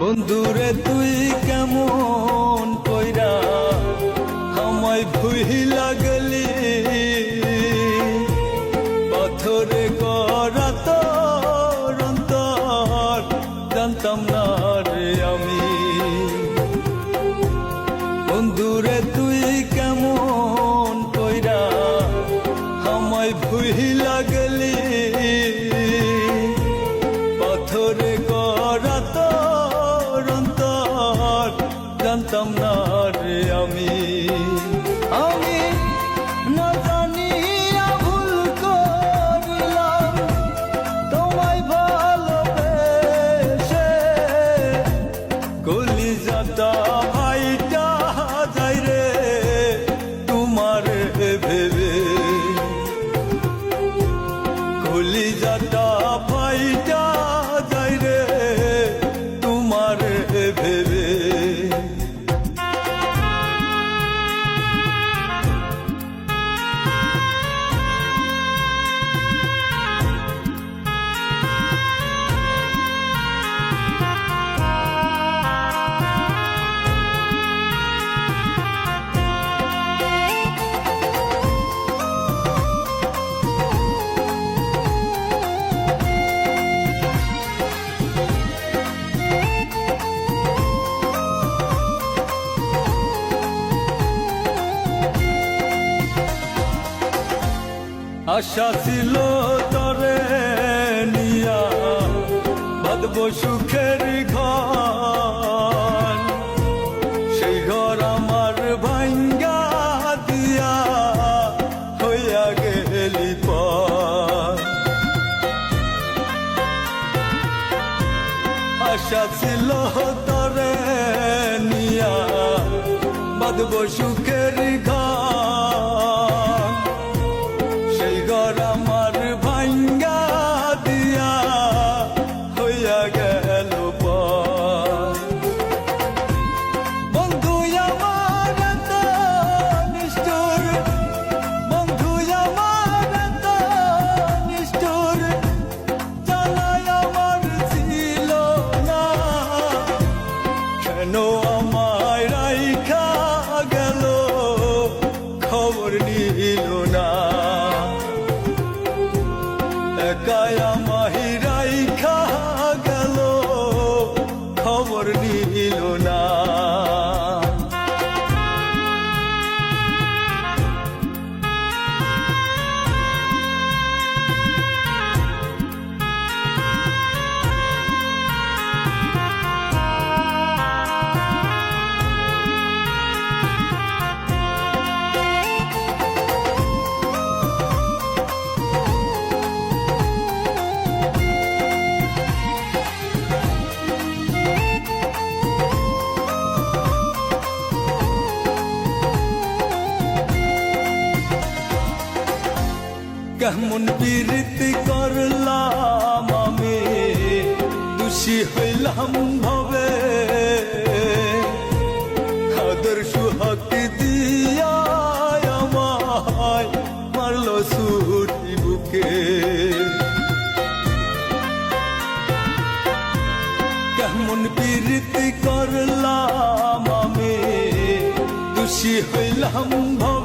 বন্ধুরে তুই কেমন কইরা আমায় ভুই লাগলি রে আমি আশা ছিল তরে নিয়া, বাঁধব সুখের ঘর। সেই ঘর আমার ভাঙ্গা দিয়া হইয়া গেলি আশা ছিল তরে নিয়া, বাঁধব সুখের ঘর। কেন আমায় রাইখা গেল খবর নিল না। একাই কেমন প্রীতি করলাম আমি? খুশি হইলাম ভবে। খাদের সুহাগ দিয়া আমায় মারল সুটি বুকে। কেমন প্রীতি করলাম আমি? খুশি হইলাম ভবে।